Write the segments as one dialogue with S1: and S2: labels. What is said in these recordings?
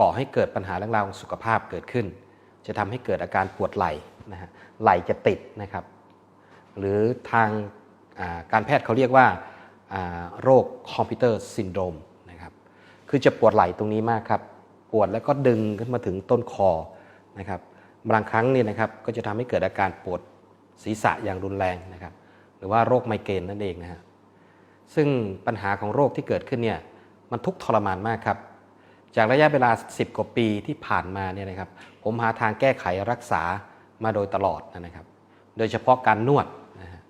S1: ก่อให้เกิดปัญหาเรื่องราวของสุขภาพเกิดขึ้น จะทำให้เกิดอาการปวดไหล่นะฮะไหล่จะติดนะครับ หรือทางการแพทย์เขาเรียกว่าโรคคอมพิวเตอร์ซินโดรมนะครับคือจะปวดไหล่ตรงนี้มากครับ ปวดแล้วก็ดึงขึ้นมาถึงต้นคอนะครับบางครั้งเนี่ยนะครับก็จะทำให้เกิดอาการปวดศีรษะอย่างรุนแรงนะครับ หรือว่าโรคไมเกรนนั่นเองนะฮะซึ่งปัญหาของโรคที่เกิดขึ้นเนี่ยมันทุกทรมานมากครับ จากระยะเวลา 10 กว่าปีที่ผ่านมาเนี่ยนะครับ ผมหาทางแก้ไขรักษามาโดยตลอดนะครับ โดยเฉพาะการนวดนะฮะ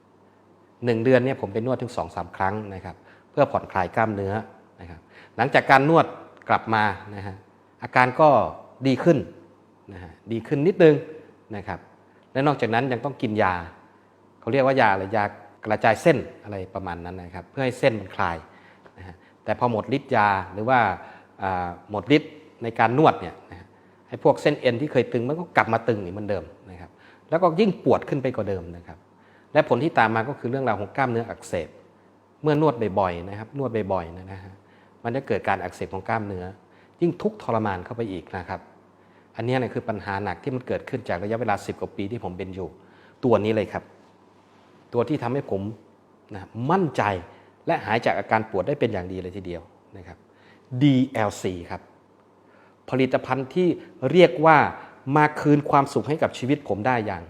S1: หนึ่งเดือนเนี่ยผมไปนวดถึง2อสาครั้งนะครับ เพื่อผ่อนคลายกล้ามเนื้อนะครับ หลังจากการนวดกลับมานะฮะอาการก็ดีขึ้นนะฮะดีขึ้นนิดนึงนะครับ และนอกจากนั้นยังต้องกินยาเขาเรียกว่ายาอะไรยากระจายเส้นอะไรประมาณนั้นนะครับ เพื่อให้เส้นมันคลายนะฮะแต่พอหมดฤทธิ์ยาหรือว่า หมดฤทธิ์ในการนวดเนี่ยนะฮะให้พวกเส้นเอ็นที่เคยตึงมันก็กลับมาตึงอีกเหมือนเดิมนะครับ แล้วก็ยิ่งปวดขึ้นไปกว่าเดิมนะครับ และผลที่ตามมาก็คือเรื่องราวของกล้ามเนื้ออักเสบ เมื่อนวดบ่อยๆนะครับ นวดบ่อยๆนะฮะมันจะเกิดการอักเสบของกล้ามเนื้อ ยิ่งทุกข์ทรมานเข้าไปอีกนะครับ อันนี้เนี่ยคือปัญหาหนักที่มันเกิดขึ้นจากระยะเวลา 10 กว่าปีที่ผมเป็นอยู่ ตัวนี้เลยครับ ตัวที่ทำให้ผมนะมั่นใจและหายจากอาการปวดได้เป็นอย่างดีเลยทีเดียวนะครับ DLC ครับ ผลิตภัณฑ์ที่เรียกว่ามาคืนความสุขให้กับชีวิตผมได้อย่าง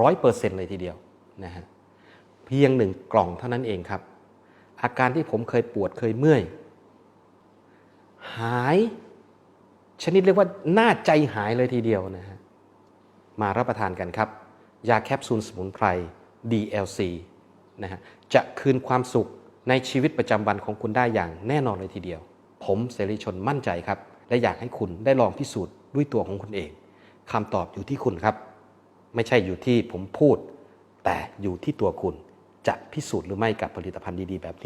S1: ร้อยเปอร์เซ็นต์เลยทีเดียวนะฮะเพียงหนึ่งกล่องเท่านั้นเองครับ อาการที่ผมเคยปวดเคยเมื่อย หายชนิดเรียกว่าน่าใจหายเลยทีเดียวนะฮะมารับประทานกันครับ ยาแคปซูลสมุนไพร DLC นะฮะจะคืนความสุขในชีวิตประจำวันของคุณได้อย่างแน่นอนเลยทีเดียว ผมเสรีชนมั่นใจครับ และอยากให้คุณได้ลองพิสูจน์ด้วยตัวของคุณเองคำตอบอยู่ที่คุณครับ ไม่ใช่อยู่ที่ผมพูด แต่อยู่ที่ตัวคุณจะพิสูจน์หรือไม่กับผลิตภัณฑ์ดีๆ แบบนี้